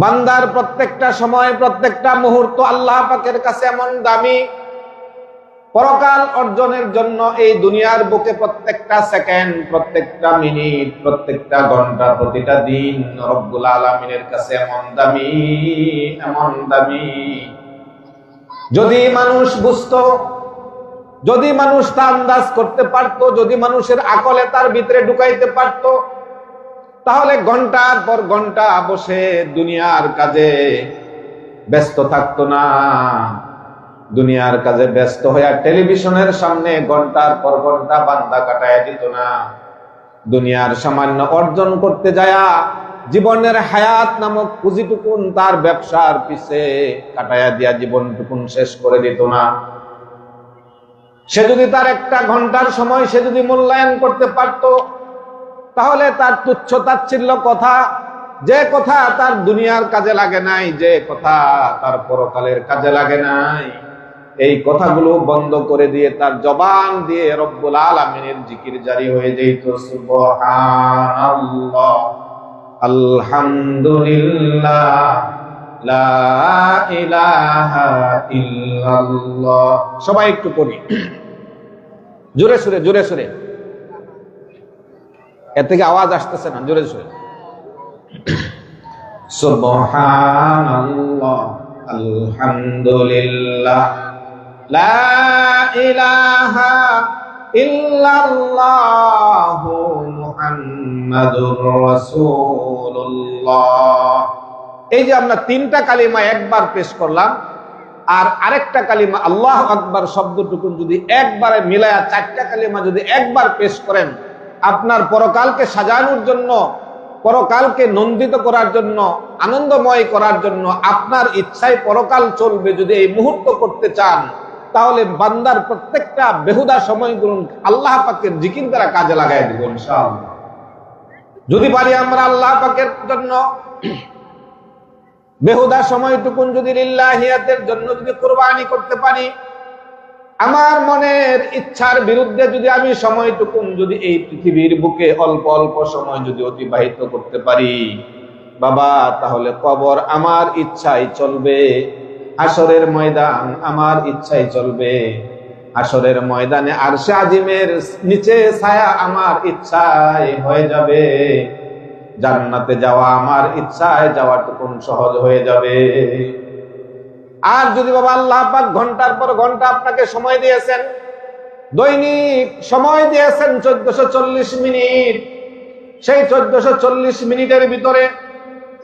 বান্দার প্রত্যেকটা সময়, প্রত্যেকটা মুহূর্ত আল্লাহ পাকের কাছে এমন দামি পরকাল অর্জনের জন্য এই দুনিয়ার বুকে প্রত্যেকটা সেকেন্ড, প্রত্যেকটা মিনিট, প্রত্যেকটা ঘণ্টা, প্রতিটা দিন রব্বুল আলমিনের কাছে এমন দামি এমন দামি। যদি মানুষ বুঝতো, যদি মানুষ তা আন্দাজ করতে পারতো, যদি মানুষের আকলে তার ভিতরে ঢুকাইতে পারতো তাহলে ঘণ্টার পর ঘণ্টা বসে দুনিয়ার কাজে ব্যস্ত থাকতো না। দুনিয়ার কাজে ব্যস্ত হয়ে টেলিভিশনের সামনে ঘণ্টার পর ঘণ্টা বান্দা কাটায় দিত না। দুনিয়ার সামান্য অর্জন করতে যায়া জীবনের হায়াত নামক পুঁজিটুকুন তার ব্যবসার পিছে কাটায়া দিয়া জীবনটুকুন শেষ করে দিত না। সে যদি তার একটা ঘণ্টার সময় সে যদি মূল্যায়ন করতে পারতো তাহলে তার তুচ্ছ তাচ্ছিল্য কথা, যে কথা তার দুনিয়ার কাজে লাগে নাই, যে কথা তার পরকালের কাজে লাগে নাই। এই কথাগুলো বন্ধ করে দিয়ে তার জবান দিয়ে রব্বুল আলমিনের জিকির জারি হয়ে যেত। আলহামদুলিল্লাহ। সবাই একটু পড়ি। জোরে সুরে জোরে সুরে। এর থেকে আওয়াজ আসতেছে না, জোরে জোরে। আলহামদুলিল্লাহ এই যে আমরা তিনটা কালিমা একবার পেশ করলাম, আর আরেকটা কালিমা আল্লাহ আকবার শব্দটুকুন যদি একবারে মিলায়া চারটা কালিমা যদি একবার পেশ করেন আপনার পরকালকে সাজানোর জন্য, পরকালকে নন্দিত করার জন্য, আনন্দময় করার জন্য আপনার ইচ্ছায় পরকাল চলবে যদি এই মুহূর্ত করতে চান, তাহলে বান্দার প্রত্যেকটা বেহুদা সময় সময়গুলো আল্লাহ পাকের জিকির দ্বারা কাজে লাগাই দিব যদি পারি আমরা আল্লাহ পাকের জন্য বেহুদা সময়টুকুন যদি লিল্লাহিয়াতের জন্য যদি কোরবানি করতে পারি আমার মনের ইচ্ছার বিরুদ্ধে যদি আমি সময়টুকুন যদি এই পৃথিবীর বুকে অল্প অল্প সময় যদি অতিবাহিত করতে পারি, বাবা, তাহলে কবর আমার ইচ্ছাই চলবে আসরের ময়দান আমার ইচ্ছাই চলবে। আসরের ময়দানে আর আজিমের নিচে ছায়া আমার ইচ্ছায় হয়ে যাবে। জান্নাতে যাওয়া আমার ইচ্ছায় যাওয়াটুকুন সহজ হয়ে যাবে। আর যদি বাবা আল্লাহ পাক ঘণ্টার পর ঘণ্টা আপনাকে সময় দিয়েছেন, দৈনিক সময় দিয়েছেন চোদ্দশো চল্লিশ মিনিট। সেই চোদ্দশো চল্লিশ মিনিটের ভিতরে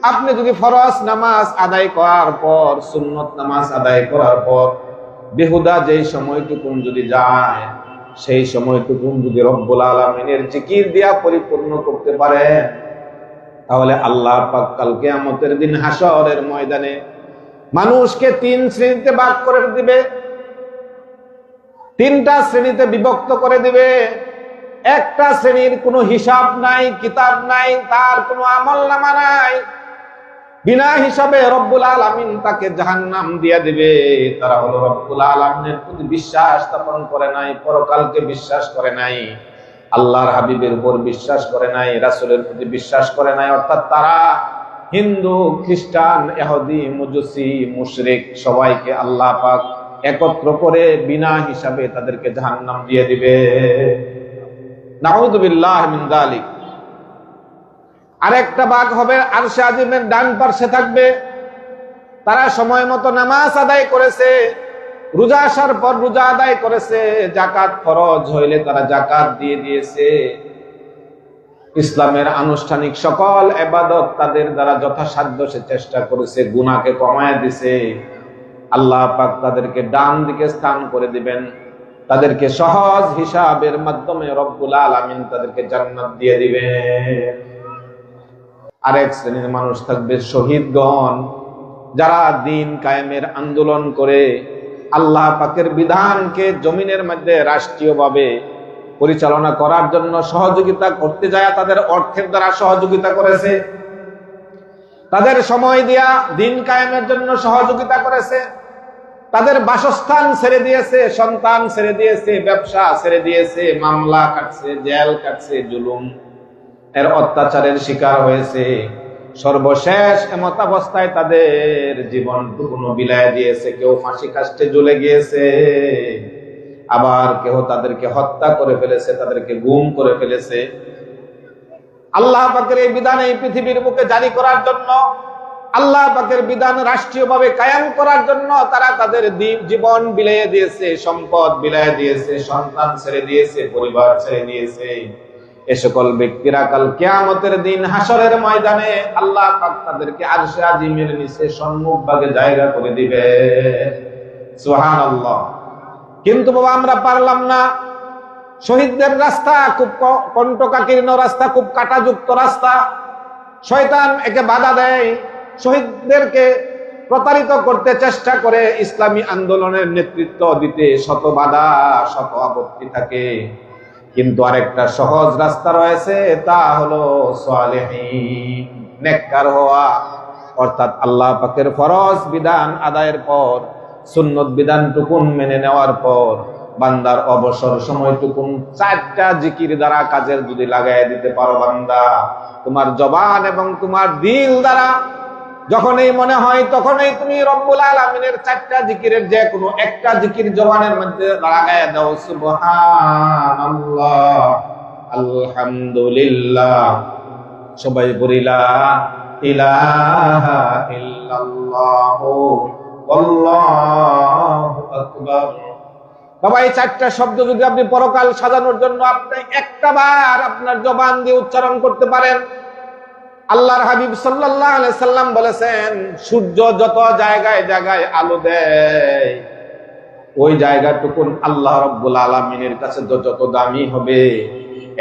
আপনি যদি ফরজ নামাজ আদায় করার পর, সুন্নত নামাজ আদায় করার পর, বেহুদা যেই সময়টুকুন যদি যায়, সেই সময়টুকুন যদি রব্বুল আলমিনের জিকির দিয়া পরিপূর্ণ করতে পারে তাহলে আল্লাহ পাক কালকে আমতের দিন হাসরের ময়দানে মানুষকে তিন শ্রেণীতে ভাগ করে দিবে। তিনটা শ্রেণীতে বিভক্ত করে দিবে। একটা শ্রেণির কোনো হিসাব নাই, কিতাব নাই, তার কোনো আমল নামা নাই। বিনা হিসাবে রব্বুল আলমিন তাকে জাহান্নাম দিয়ে দিবে। তারা হলো রব্বুল আলমিনের প্রতি বিশ্বাস স্থাপন করে নাই, পরকালকে বিশ্বাস করে নাই। আল্লাহর হাবিবের উপর বিশ্বাস করে নাই, রাসুলের প্রতি বিশ্বাস করে নাই। অর্থাৎ তারা হিন্দু, খ্রিস্টান এহদি মুজুসি, মুশরিক সবাইকে আল্লাহ পাক একত্র করে বিনা হিসাবে তাদেরকে জাহান্নাম দিয়ে দিবে। নাউদুবিল্লাহ আরেকটা ভাগ হবে, আরশে আজিমের ডান পার্শ্বে থাকবে। তারা সময় মতো নামাজ আদায় করেছে, রোজা আসার পর রোজা আদায় করেছে জাকাত ফরজ হইলে তারা জাকাত দিয়ে দিয়েছে। ইসলামের আনুষ্ঠানিক সকল এবাদত তাদের দ্বারা যথাসাধ্য সে চেষ্টা করেছে গুনাকে কমায় দিছে। আল্লাহ পাক তাদেরকে ডান দিকে স্থান করে দিবেন। তাদেরকে সহজ হিসাবের মাধ্যমে রব্বুল আলামিন তাদেরকে জান্নাত দিয়ে দিবেন। আরেক শ্রেণির মানুষ থাকবে শহীদগণ যারা দিন কায়েমের আন্দোলন করে, আল্লাহ পাকের বিধানকে জমিনের মধ্যে রাষ্ট্রীয়ভাবে পরিচালনা করার জন্য সহযোগিতা করতে যায়, তাদের অর্থের দ্বারা সহযোগিতা করেছে। তাদের সময় দিয়া দিন কায়েমের জন্য সহযোগিতা করেছে। তাদের বাসস্থান ছেড়ে দিয়েছে, সন্তান ছেড়ে দিয়েছে, ব্যবসা ছেড়ে দিয়েছে, মামলা কাটছে, জেল কাটছে, জুলুম। এর অত্যাচারের শিকার হয়েছে। সর্বশেষ এমত অবস্থায় তাদের জীবনটুকুনো বিলায় দিয়েছে। কেউ ফাঁসি কাষ্টে জ্বলে গিয়েছে। আবার কেউ তাদেরকে হত্যা করে ফেলেছে, তাদেরকে গুম করে ফেলেছে। আল্লাহ পাকের এই বিধান এই পৃথিবীর বুকে জারি করার জন্য, আল্লাহ পাকের বিধান রাষ্ট্রীয়ভাবে কায়াম করার জন্য তারা তাদের জীবন বিলাইয়ে দিয়েছে, সম্পদ বিলাইয়ে দিয়েছে, সন্তান ছেড়ে দিয়েছে, পরিবার ছেড়ে দিয়েছে। এ সকল ব্যক্তিরা কাল কেয়ামতের দিন হাসরের ময়দানে আল্লাহ পাক তাদেরকে আরশে আজিমের নিচে সম্মুখ ভাগে জায়গা করে দিবে। সুবহানাল্লাহ। কিন্তু বাবা, আমরা পারলাম না। শহীদদের রাস্তা খুব ক- কণ্টকাকীর্ণ রাস্তা, খুব কাটাযুক্ত রাস্তা। শয়তান একে বাধা দেয়, শহীদদেরকে প্রতারিত করতে চেষ্টা করে, ইসলামী আন্দোলনের নেতৃত্ব দিতে শত বাধা, শত আপত্তি থাকে। কিন্তু আরেকটা সহজ রাস্তা রয়েছে, তা হলো হওয়া। অর্থাৎ আল্লাহ পাকের ফরজ বিধান আদায়ের পর সুন্নত বিধান টুকুন মেনে নেওয়ার পর বান্দার অবসর সময়টুকুন চারটা জিকির দ্বারা কাজের যদি লাগাই দিতে পারো বান্দা। তোমার জবান এবং তোমার দিল দ্বারা যখনই মনে হয় তখনই তুমি রব্বুল আলমিনের চারটা জিকিরের যে কোনো একটা জিকির জবানের মধ্যে লাগায় দাও, সুবহানাল্লাহ। আলহামদুলিল্লাহ। সবাই বলিলা, ইলাহা ইল্লাল্লাহ। বাবা, এই চারটা শব্দ যদি আপনি পরকাল সাজানোর জন্য আপনি একটা বার আপনার জবান দিয়ে উচ্চারণ করতে পারেন। আল্লাহর হাবিব আলাইহি সাল্লাম বলেছেন, সূর্য যত জায়গায় জায়গায় আলো দেয়, ওই জায়গাটুকুন আল্লাহ রব্বুল আলমিনের কাছে যত দামি হবে।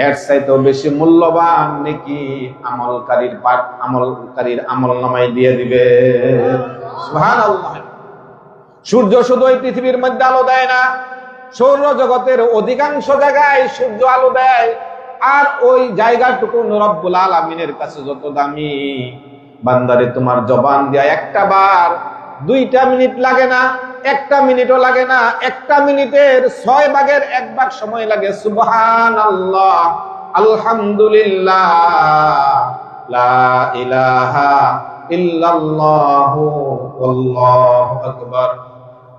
এর চাইতেও বেশি মূল্যবান নাকি আমলকারীর পাঠ আমলকারীর আমল নামাই দিয়ে দিবে। সুবহানাল্লাহ। সূর্য শুধু এই পৃথিবীর মধ্যে আলো দেয় না সৌর জগতের অধিকাংশ জায়গায় সূর্য আলো দেয়। আর ওই জায়গাটুকু রব্বুল আলমিনের কাছে যত দামি। বান্দারে, তোমার জবান দেয়া একটা বার, দুইটা মিনিট লাগে না, একটা মিনিটও লাগে না, একটা মিনিটের ছয় ভাগের এক ভাগ সময় লাগে। সুবহান আল্লাহ আলহামদুলিল্লাহ, লা ইলাহা আকবার।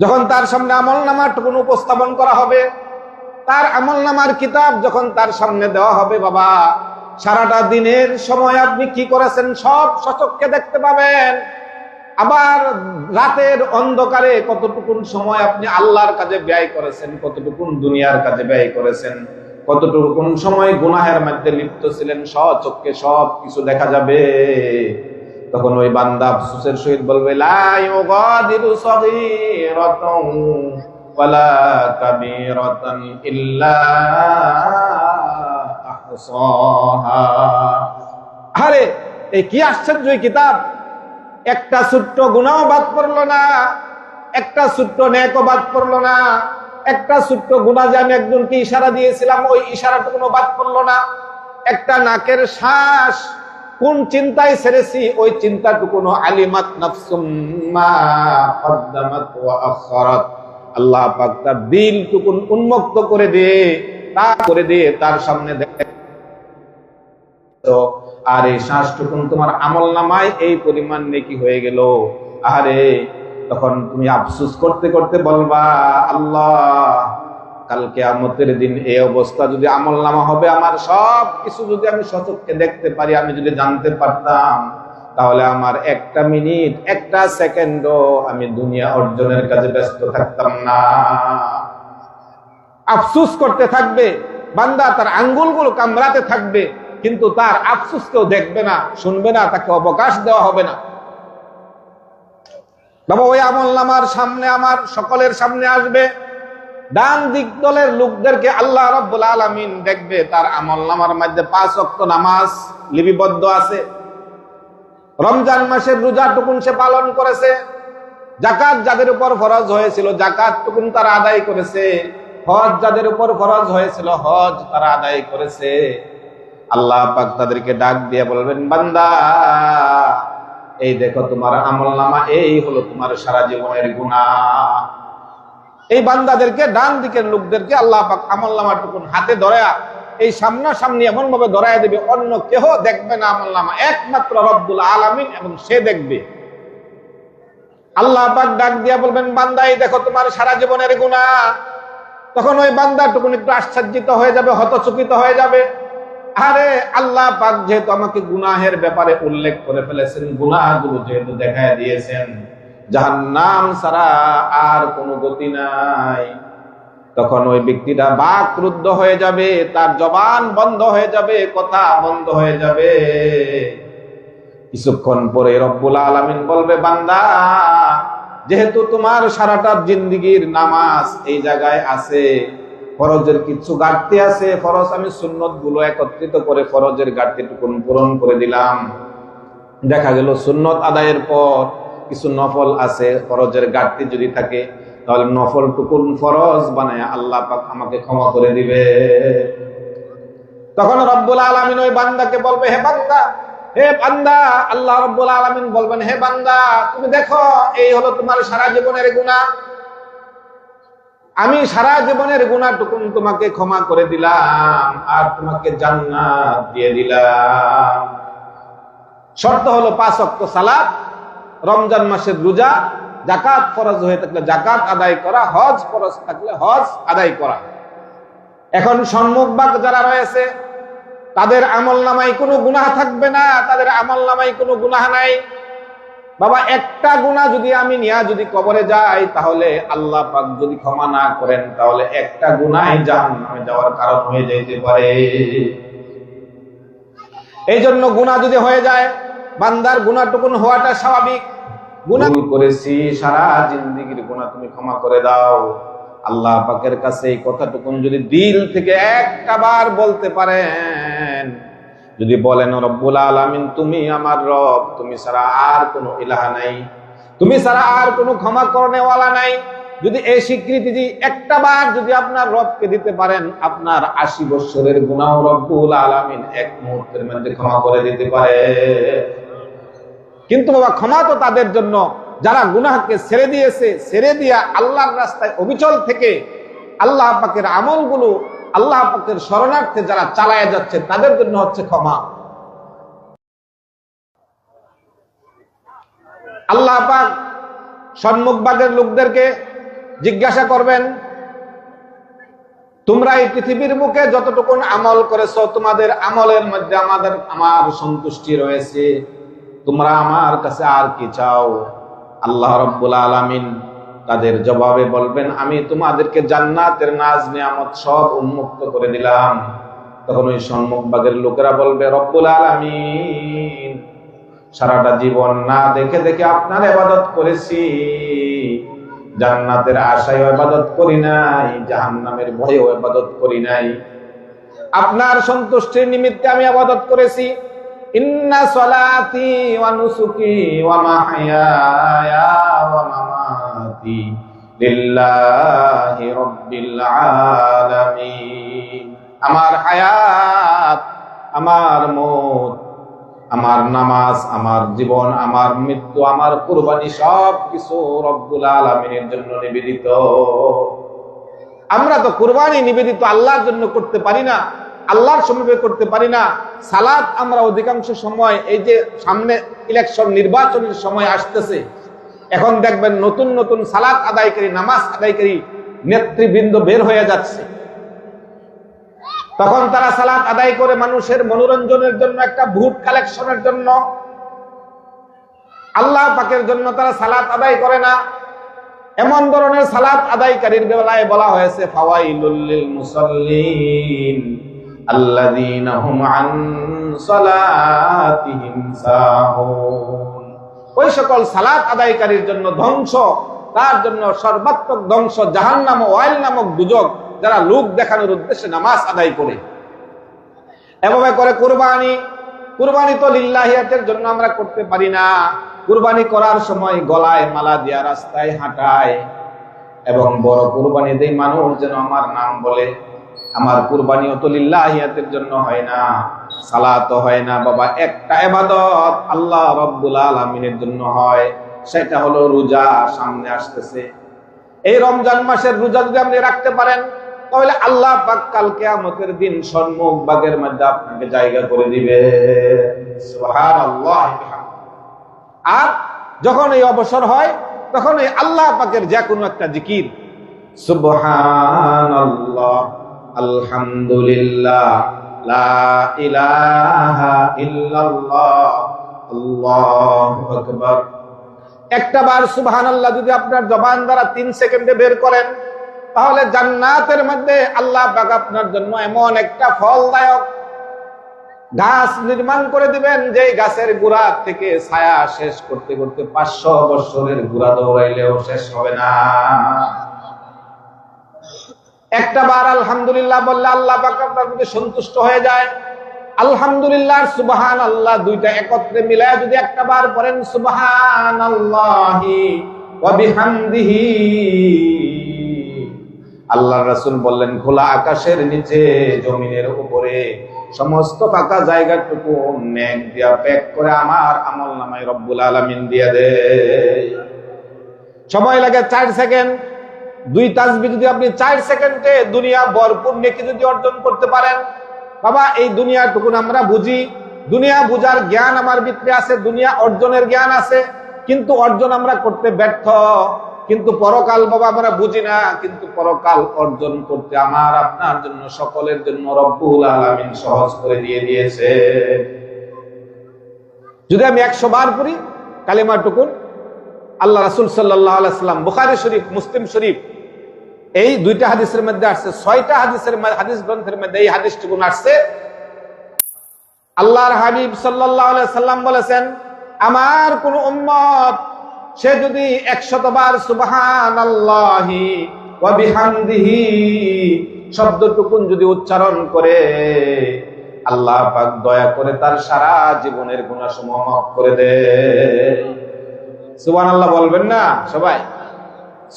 যখন তার সামনে আমল নামাটুকুন উপস্থাপন করা হবে, তার আমল নামার কিতাব যখন তার সামনে দেওয়া হবে, বাবা, সারাটা দিনের সময় আপনি কি করেছেন সব সচককে দেখতে পাবেন। আবার রাতের অন্ধকারে কতটুকুন সময় আপনি আল্লাহর কাজে ব্যয় করেছেন, কতটুকুন দুনিয়ার কাজে ব্যয় করেছেন, কতটুকুন সময় গুনাহের মধ্যে লিপ্ত ছিলেন, সচককে সব কিছু দেখা যাবে। তখন ওই বান্দা আফসোসের সহিত বলবে, লা ইউগাদিরু সগীরাতাও ওয়ালা কাবীরাতান ইল্লা আহসাহা। আরে এই কি আশ্চর্য কিতাব? একটা ছোট্ট গুনাহ বাদ পড়ল না, একটা ছোট্ট নেকও বাদ পড়ল না, একটা ছোট্ট গুণা যে আমি একজনকে ইশারা দিয়েছিলাম, ওই ইশারাটুকুনো বাদ পড়ল না, একটা নাকের শ্বাস কোন চিন্তায় ছেড়েছি ওই চিন্তাটুকুনো আলিমাত আল্লাহ পাক তার দিলটুকুন উন্মুক্ত করে দিয়ে তা করে দিয়ে তার সামনে আর এই শ্বাসটুকুন তোমার আমল নামায় এই পরিমাণ নেকি হয়ে গেল। আরে তখন তুমি আফসুস করতে করতে বলবা, আল্লাহ কালকে আমতের দিন এই অবস্থা যদি আমল নামা হবে, আমার সব কিছু যদি আমি সচককে দেখতে পারি, আমি যদি জানতে পারতাম, তাহলে আমার একটা মিনিট, একটা সেকেন্ডও আমি দুনিয়া অর্জনের কাজে ব্যস্ত থাকতাম না। আফসুস করতে থাকবে, বান্দা তার আঙ্গুলগুলো কামড়াতে থাকবে, কিন্তু তার আফসুস কেউ দেখবে না, শুনবে না, তাকে অবকাশ দেওয়া হবে না। বাবা, ওই আমল নামার সামনে আমার, সকলের সামনে আসবে। ডান দিক দলের লোকদেরকে আল্লাহ রব্বুল আলামিন দেখবে, তার আমল নামার মধ্যে পাঁচ অক্ট নামাজ লিপিবদ্ধ আছে। রমজান মাসের রোজা টুকুন সে পালন করেছে। জাকাত যাদের উপর ফরজ হয়েছিল জাকাত টুকুন তারা আদায় করেছে। হজ যাদের উপর ফরজ হয়েছিল, হজ তারা আদায় করেছে। আল্লাহ পাক তাদেরকে ডাক দিয়ে বলবেন, বান্দা, এই দেখো তোমার আমল নামা, এই হলো তোমার সারা জীবনের গুণা এই বান্দাদেরকে, ডান দিকের লোকদেরকে আল্লাহ পাক আমল নামা টুকুন হাতে ধরা এই সামনাসামনি এমন ভাবে ধরায় দেবে, অন্য কেহ দেখবে না আমল নামা। একমাত্র রব্বুল আলামিন এবং সে দেখবে। আল্লাহ পাক ডাক দিয়া বলবেন বান্দা এই দেখো তোমার সারা জীবনের গুণা তখন ওই বান্দা টুকুন একটু আশ্চর্যিত হয়ে যাবে, হতচকিত হয়ে যাবে। আরে, আল্লাহ পাক যেহেতু আমাকে গুনাহের ব্যাপারে উল্লেখ করে ফেলেছেন, গুনাহগুলো যেহেতু দেখায় দিয়েছেন যাহার নাম ছাড়া আর কোনো গতি নাই। তখন ওই ব্যক্তিটা বাক ক্রুদ্ধ হয়ে যাবে, তার জবান বন্ধ হয়ে যাবে, কথা বন্ধ হয়ে যাবে। কিছুক্ষণ পরে রব্বুল আলামিন বলবে, বান্দা, যেহেতু তোমার সারাটা জিন্দিগির নামাজ এই জায়গায় আছে, ফরজের কিছু ঘাটতি আছে, ফরজ আমি সুন্নতগুলো একত্রিত করে ফরজের ঘাটতি টুকুন পূরণ করে দিলাম। দেখা গেল সুন্নত আদায়ের পর কিছু নফল আছে, ফরজের ঘাটতি যদি থাকে, তাহলে নফল টুকুন ফরজ বানায় আল্লাহ পাক আমাকে ক্ষমা করে দিবে। তখন রব্বুল আলামিন ওই বান্দাকে বলবে, হে বান্দা হে বান্দা, আল্লাহ রব্বুল আলামিন বলবেন, হে বান্দা, তুমি দেখো, এই হলো তোমার সারা জীবনের গুনাহ। আমি সারা জীবনের গুণাটুকুন তোমাকে ক্ষমা করে দিলাম, আর তোমাকে জান্নাত দিয়ে দিলাম। শর্ত হলো পাঁচ অক্ট সালাত রমজান মাসের রোজা জাকাত ফরজ হয়ে থাকলে জাকাত আদায় করা, হজ ফরজ থাকলে হজ আদায় করা। এখন সম্মুখবাগ যারা রয়েছে, তাদের আমল নামায় কোনো গুনাহ থাকবে না, তাদের আমল নামায় কোনো গুনাহ নাই। বাবা, একটা গুণা যদি আমি নিয়া যদি কবরে যাই, তাহলে আল্লাহ পাক যদি ক্ষমা না করেন, তাহলে একটা গুণাই জাহান্নামে যাওয়ার কারণ হয়ে যাইতে পারে। এই জন্য গুণা যদি হয়ে যায়, বান্দার গুণাটুকুন হওয়াটা স্বাভাবিক। ভুল করেছি, সারা জিন্দিগির গুণা তুমি ক্ষমা করে দাও। আল্লাহ পাকের কাছে এই কথাটুকুন যদি দিল থেকে একটা বার বলতে পারেন, যদি বলেন রব্বুল আলামিন, তুমি আমার রব, তুমি ছাড়া আর কোনো ইলাহা নাই। তুমি ছাড়া আর কোনো ক্ষমা করনেওয়ালা নাই। যদি এই স্বীকৃতি যদি একটা বার যদি আপনার রবকে দিতে পারেন, আপনার আশি বছরের গুনাহ রব্বুল আলামিন এক মুহূর্তের মধ্যে ক্ষমা করে দিতে পারে। কিন্তু বাবা, ক্ষমা তো তাদের জন্য। যারা গুনাহকে ছেড়ে দিয়েছে, ছেড়ে দিয়া আল্লাহর রাস্তায় অবিচল থেকে আল্লাহ পাকের আমলগুলো, আল্লাহ পাকের শরণার্থে যারা চালায় যাচ্ছে, তাদের জন্য হচ্ছে ক্ষমা। আল্লাহ পাক সম্মুখবাগের লোকদেরকে জিজ্ঞাসা করবেন, তোমরা এই পৃথিবীর মুখে যতটুকুন আমল করেছ, তোমাদের আমলের মধ্যে আমাদের, আমার সন্তুষ্টি রয়েছে। তোমরা আমার কাছে আর কি চাও? আল্লাহ রব্বুল আলামিন তাদের জবাবে বলবেন, আমি তোমাদেরকে জান্নাতের নাজ নিয়ামত সব উন্মুক্ত করে দিলাম। তখন ওই সম্মুখবাগের লোকেরা বলবে, রব্বুল আলামিন, সারাটা জীবন না দেখে দেখে আপনার ইবাদত করেছি। জান্নাতের আশায় ইবাদত করি নাই, জাহান্নামের ভয়েও ইবাদত করি নাই। আপনার সন্তুষ্টির নিমিত্তে আমি আবাদত করেছি। ইন্না আমার হায়াত, আমার মত, আমার নামাজ, আমার জীবন, আমার মৃত্যু, আমার কুরবানি সব কিছু রব্বুল আলামিনের জন্য নিবেদিত। আমরা তো কুরবানি নিবেদিত আল্লাহর জন্য করতে পারি না। আল্লাহর সমীপে করতে পারি না। সালাদ আমরা অধিকাংশ সময় এই যে সামনে ইলেকশন নির্বাচনের সময় আসতেছে। এখন দেখবেন নতুন নতুন সালাদ আদায়কারী নামাজ আদায়কারী নেতৃবৃন্দ বের হয়ে যাচ্ছে। তখন তারা সালাত আদায় করে মানুষের মনোরঞ্জনের জন্য, একটা ভোট কালেকশনের জন্য। আল্লাহ পাকের জন্য তারা সালাত আদায় করে না। এমন ধরনের সালাত আদায়কারীর বেলায় বলা হয়েছে, ফাওয়াইলুল লিল মুসাল্লিন। আল্লাযীনা হুম আন সালাতিহিম সাহুন। ওই সকল সালাত আদায়কারীর জন্য ধ্বংস, তার জন্য সর্বাত্মক ধ্বংস ওয়াইল নামক যারা লোক দেখানোর উদ্দেশ্যে নামাজ আদায় করে। এভাবে করে কোরবানি, কুরবানি তো লিল্লাহিয়াতের জন্য আমরা করতে পারি না। কুরবানি করার সময় গলায় মালা দিয়া রাস্তায় হাঁটায়। এবং বড় কুরবানি দেই মানুষ যেন আমার নাম বলে। আমার কুরবানি তো লিল্লাহিয়াতের জন্য হয় না, সালাত হয় না। বাবা, একটা এবাদত আল্লাহ রব্বুল আলমিনের জন্য হয়, সেটা হলো রোজা সামনে আসতেছে। এই রমজান মাসের রোজা যদি আপনি রাখতে পারেন, তাহলে আল্লাহ পাক কাল কিয়ামতের দিন সম্মুখ বাগের মধ্যে আপনাকে জায়গা করে দিবে। আর যখন এই অবসর হয়, তখন এই আল্লাহ পাকের যে কোনো একটা জিকির। সুবহানাল্লাহ। আলহামদুলিল্লাহ, লা ইলাহা ইল্লাল্লাহ, আল্লাহু আকবার। একটা বার সুবহানাল্লাহ যদি আপনার জবান দ্বারা তিন সেকেন্ডে বের করেন, তাহলে জান্নাতের মধ্যে আল্লাহ পাক আপনার জন্য এমন একটা ফলদায়ক গাছ নির্মাণ করে দিবেন যে গাছের গুড়া থেকে ছায়া শেষ করতে করতে পাঁচশো বছরের গুড়া দৌড়াইলেও শেষ হবে না। একটা বার আলহামদুলিল্লাহ বললে আল্লাহ পাক আপনার প্রতি সন্তুষ্ট হয়ে যায়। আলহামদুলিল্লাহ সুবহান আল্লাহ দুইটা একত্রে মিলায় যদি একটা বার পড়েন সুবহান আল্লাহি আল্লাহ রাসূল বললেন, খোলা আকাশের নিচে, জমিনের উপরে, সমস্ত ফাঁকা জায়গাটুকু নেক দিয়া প্যাক করে আমার আমল নামায় রব্বুল আলামিন দিয়া দে। সময় লাগে চার সেকেন্ড। দুই তাসবি যদি আপনি চার সেকেন্ডে দুনিয়া ভরপুর নেকি যদি অর্জন করতে পারেন, বাবা, এই দুনিয়াটুকুন আমরা বুঝি। দুনিয়া বুঝার জ্ঞান আমার ভিতরে আছে, দুনিয়া অর্জনের জ্ঞান আছে, কিন্তু অর্জন আমরা করতে ব্যর্থ। কিন্তু পরকাল বাবা, আমরা বুঝি না, কিন্তু পরকাল অর্জন করতে আমার, আপনার জন্য সকলের জন্য রব্বুল আলামিন সহজ করে দিয়ে দিয়েছে। যদি আমি একশো বার পড়ি কালিমা টুকুন আল্লাহ রাসুল সাল্লাহ আলাইসাল্লাম বুখারি শরীফ, মুসলিম শরীফ, এই দুইটা হাদিসের মধ্যে আসছে, ছয়টা হাদিসের হাদিস গ্রন্থের মধ্যে এই হাদিসটুকুন আসছে। আল্লাহর হাবিব সাল্লাহ সাল্লাম বলেছেন, আমার কোন উম্মত, সে যদি একশত বার সুবহান আল্লাহি বিহামদিহি শব্দটুকুন যদি উচ্চারণ করে, আল্লাহ পাক দয়া করে তার সারা জীবনের গুণাসমূহ মাফ করে দে সুবহান আল্লাহ বলবেন না, সবাই।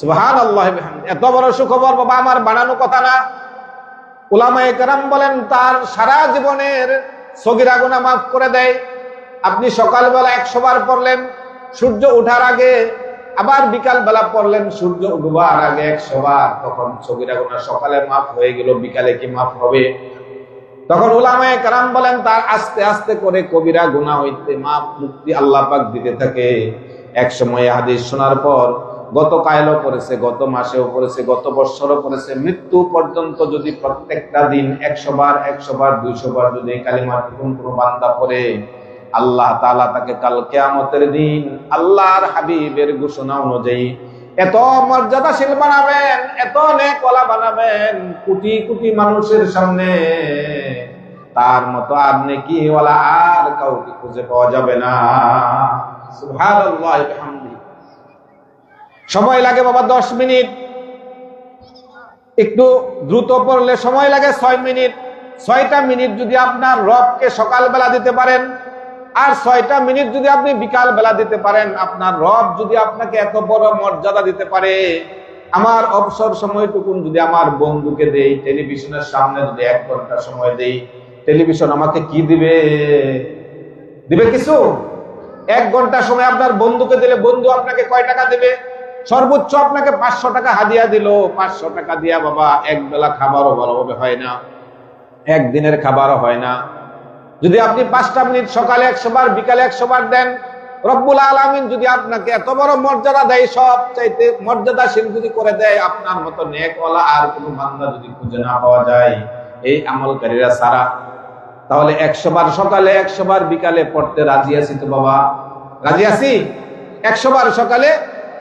সুবহান আল্লাহ এত বড় সুখবর বাবা, আমার বানানো কথা না বলেন, তার সারা জীবনের সগিরা গুনাহ মাফ করে দেয়। আপনি সকালবেলা একশো বার পড়লেন, সূর্য ওঠার আগে, আবার বিকাল বেলা পড়লেন, সূর্য ডুবার আগে একশো বার, তখন সগিরা গুনাহ সকালে মাফ হয়ে গেল, বিকালে কি মাফ হবে? তখন উলামায়ে কারাম বলেন, তার আস্তে আস্তে করে কবিরা গুনাহ হইতে মাফ মুক্তি আল্লাহ পাক দিতে থাকে। এক সময় হাদিস শোনার পর গত কায়লও করেছে গত মাসেও করেছে গত বৎসরও করেছে মৃত্যু পর্যন্ত যদি প্রত্যেকটা দিন একশো বার একশো বার, দুইশো বার যদি কালিমার কোন কোনো বান্দা পড়ে, আল্লাহ তাআলা তাকে কাল কেয়ামতের দিন আল্লাহর হাবিবের ঘোষণা অনুযায়ী এত মর্যাদাশীল বানাবেন, এত নেকওয়ালা বানাবেন, কোটি কোটি মানুষের সামনে। তার মতো আর নেকিওয়ালা আর কাউকে খুঁজে পাওয়া যাবে না। সময় লাগে বাবা দশ মিনিট। একটু দ্রুত পড়লে সময় লাগে ছয় মিনিট। ছয়টা মিনিট যদি আপনার রবকে সকালবেলা দিতে পারেন, আর ছয়টা মিনিট যদি আপনি বিকাল বেলা দিতে পারেন, আপনার রব যদি আপনাকে এত বড় মর্যাদা দিতে পারে, আমার অবসর সময়টুকুন যদি আমার বন্ধুকে দেই, টেলিভিশনের সামনে যদি এক ঘণ্টা সময় দেই, টেলিভিশন আমাকে কি দিবে? দিবে কিছু? এক ঘণ্টা সময় আপনার বন্ধুকে দিলে, বন্ধু আপনাকে কয় টাকা দেবে? সর্বোচ্চ আপনাকে পাঁচশো টাকা হাদিয়া দিল। পাঁচশো টাকা দিয়া বাবা, এক বেলা খাবারও ভালোভাবে হয় না। একদিনের খাবারও হয় না। যদি আপনি পাঁচটা মিনিট সকালে একশো বার, বিকালে একশো বার দেন, রব্বুল আলমিন যদি আপনাকে এত বড় মর্যাদা দেয় সব চাইতে মর্যাদাশীল যদি করে দেয়, আপনার মতো নেকওয়ালা আর কোনো বান্দা যদি খুঁজে না পাওয়া যায়, এই আমলকারীরা সারা তাহলে একশো বার সকালে একশো বার বিকালে পড়তে রাজি আছি তো বাবা। রাজি আছি? একশো বার সকালে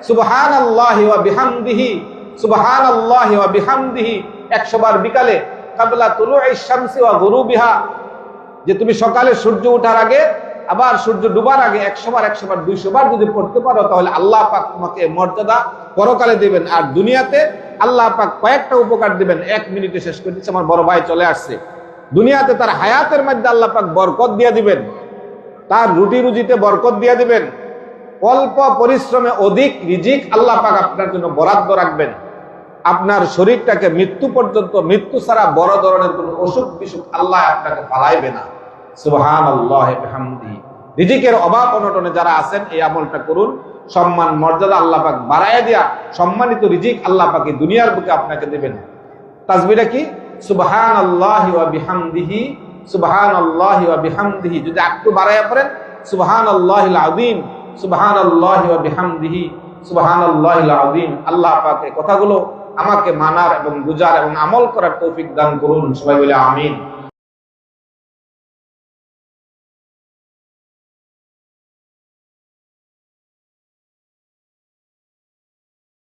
সুবহান আল্লাহ বিহামদিহি সুবহান আল্লাহ বিহামদিহি একশো বার বিকালে, কাবলা তুলু শামসি ওয়া গুরুবিহা। যে তুমি সকালে সূর্য ওঠার আগে, আবার সূর্য ডুবার আগে একশো বার একশো বার দুইশো বার যদি পড়তে পারো, তাহলে আল্লাহ পাক তোমাকে মর্যাদা পরকালে দিবেন। আর দুনিয়াতে আল্লাহ পাক কয়েকটা উপকার দিবেন। এক মিনিটে শেষ করে দিচ্ছে, আমার বড় ভাই চলে আসছে। দুনিয়াতে তার হায়াতের মধ্যে আল্লাহ পাক বরকত দিয়ে দিবেন। তার রুটি রুজিতে বরকত দিয়ে দিবেন। অল্প পরিশ্রমে অধিক রিজিক আল্লাহ পাক আপনার জন্য বরাদ্দ রাখবেন। আপনার শরীরটাকে মৃত্যু পর্যন্ত, মৃত্যু ছাড়া বড় ধরনের কোন অসুখ বিসুখ আল্লাহ আপনাকে ফালাইবে না। সুবহান আল্লাহ রিজিকের অভাব অনটনে যারা আছেন, এই আমলটা করুন। সম্মান, মর্যাদা আল্লাহ পাক বাড়ায় দিয়া সম্মানিত রিজিক আল্লাহ পাকে দুনিয়ার বুকে আপনাকে দেবেন। তাজবিরা কি? সুবহান আল্লাহ বিহামদিহি সুবহান আল্লাহ বিহামদিহি। যদি একটু বাড়াইয়া পড়েন সুবহান আল্লাহিল আযীম সুবহান আল্লাহ বিহামদিহি সুবহান আল্লাহিল আযীম। আল্লাহ পাক কথাগুলো আমাকে মানার এবং বুঝার এবং আমল করার তৌফিক দান করুন। সবাই বলে আমিন।